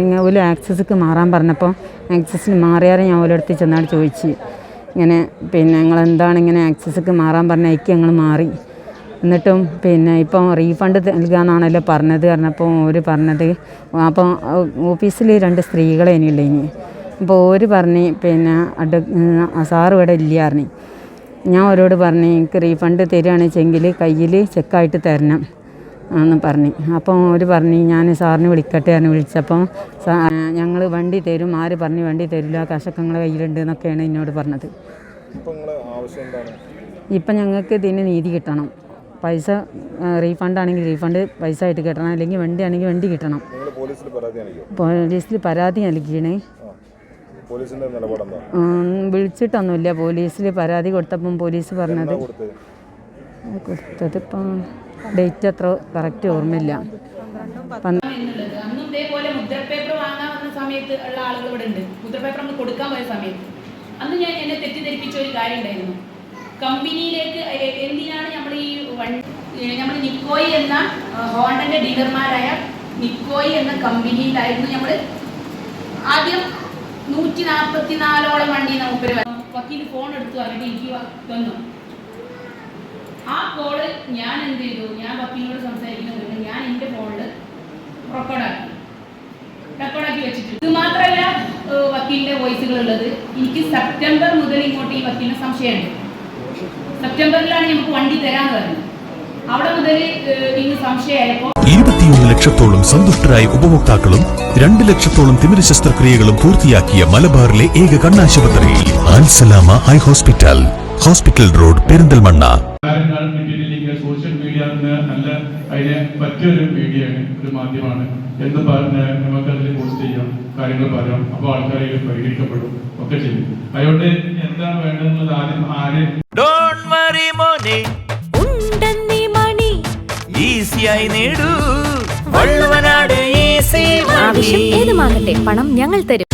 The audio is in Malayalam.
നിങ്ങൾ ഒരു ആക്സസ്ക്ക് മാറാൻ പറഞ്ഞപ്പോൾ ആക്സസിന് മാറിയാറേ ഞാൻ ഓരോരുത്തർ ചെന്നാട് ചോദിച്ച്. ഇങ്ങനെ പിന്നെ ഞങ്ങൾ എന്താണ് ഇങ്ങനെ ആക്സസ്ക്ക് മാറാൻ പറഞ്ഞ എനിക്ക് ഞങ്ങൾ മാറി. എന്നിട്ടും പിന്നെ ഇപ്പം റീഫണ്ട് നൽകാമെന്നാണല്ലോ പറഞ്ഞത്. പറഞ്ഞപ്പോൾ ഓര് പറഞ്ഞത് അപ്പോൾ ഓഫീസിൽ രണ്ട് സ്ത്രീകളെ ഇനിയുള്ളൂ ഇനി. അപ്പോൾ ഓര് പറഞ്ഞ് പിന്നെ അഡ് സാറ് ഇവിടെ ഇല്ല പറഞ്ഞു. ഞാൻ അവരോട് പറഞ്ഞു എനിക്ക് റീഫണ്ട് തരികയാണെച്ചെങ്കിൽ കയ്യിൽ ചെക്കായിട്ട് തരണം. എന്ന് പറഞ്ഞു. അപ്പം അവർ പറഞ്ഞു ഞാൻ സാറിന് വിളിക്കട്ടെ എന്ന് വിളിച്ചപ്പം ഞങ്ങൾ വണ്ടി തരും ആര് പറഞ്ഞു വണ്ടി തരില്ല കാശൊക്കെ നിങ്ങളെ കയ്യിലുണ്ട് എന്നൊക്കെയാണ് എന്നോട് പറഞ്ഞത്. ഇപ്പൊ ഞങ്ങൾക്ക് ഇതിന് നീതി കിട്ടണം. പൈസ റീഫണ്ട് ആണെങ്കിൽ റീഫണ്ട് പൈസ ആയിട്ട് കിട്ടണം. അല്ലെങ്കിൽ വണ്ടി ആണെങ്കിൽ വണ്ടി കിട്ടണം. പോലീസിൽ പരാതി നൽകിയോ? പരാതി നൽകിയണേ. വിളിച്ചിട്ടൊന്നുമില്ല. പോലീസിൽ പരാതി കൊടുത്തപ്പം പോലീസ് പറഞ്ഞത്. കൊടുത്തത് ഇപ്പം ഡേറ്റ് അത്ര കറക്റ്റ് ഓർമ്മയില്ല. അന്നും വാങ്ങാൻ വന്ന സമയത്ത് ഉള്ള കൊടുക്കാൻ പോയ സമയത്ത്. അന്ന് ഞാൻ എന്നെ തെറ്റിദ്ധരിപ്പിച്ച ഒരു കാര്യം ഉണ്ടായിരുന്നു. കമ്പനിയിലേക്ക് എന്തിനാണ് നമ്മൾ ഈ നമ്മൾ നിക്കോയി എന്ന ഹോണ്ടന്റെ ഡീലർമാരായ നിക്കോയി എന്ന കമ്പനിയിലായിരുന്നു നമ്മൾ ആദ്യം നൂറ്റി നാൽപ്പത്തി നാലോളം വണ്ടി നമുക്ക് വക്കീൽ ഫോൺ എടുത്തു അവരുടെ എനിക്ക് തന്നു ആ കോൾ ഞാൻ എന്ത് ചെയ്തു? ഞാൻ വക്കീലിനോട് സംസാരിക്കുന്നത് ഞാൻ എന്റെ ഫോണിൽ റെക്കോർഡാക്കി റെക്കോർഡാക്കി വെച്ചിട്ടുണ്ട്. ഇത് മാത്രമല്ല വക്കീലിന്റെ വോയിസുകൾ ഉള്ളത്. എനിക്ക് സെപ്റ്റംബർ മുതൽ ഇങ്ങോട്ട് ഈ വക്കീലിന് സംശയമുണ്ട്. സെപ്റ്റംബറിലാണ് നമുക്ക് വണ്ടി തരാൻ പറഞ്ഞത്. അവിടെ മുതൽ ഇന്ന് ഇനി സംശയമായപ്പോൾ ഇരുപത്തിയൊന്ന് ലക്ഷത്തോളം സന്തുഷ്ടരായ ഉപഭോക്താക്കളും രണ്ട് ലക്ഷത്തോളം തിമിര ശസ്ത്രക്രിയകളും പൂർത്തിയാക്കിയ മലബാറിലെ ഏക കണ്ണാശുപത്രി ആൻസലാമ eye hospital. Hospital road Perinthalmanna. അതിന് പറ്റിയൊരു മീഡിയയാണ് ആണ് ഒരു മാധ്യമമാണ്. എന്ത് നമുക്കതിൽ പോസ്റ്റ് ചെയ്യാം കാര്യങ്ങൾ പറയാം. അപ്പോൾ ആൾക്കാരെ പരിഗണിക്കപ്പെടും ഒക്കെ ചെയ്യും. അതുകൊണ്ട് എന്താണ് വേണ്ടത് ആദ്യം ആരും ഈസിയായി നേടൂ. ആവശ്യം ഏതുമാകട്ടെ പണം ഞങ്ങൾ തരും.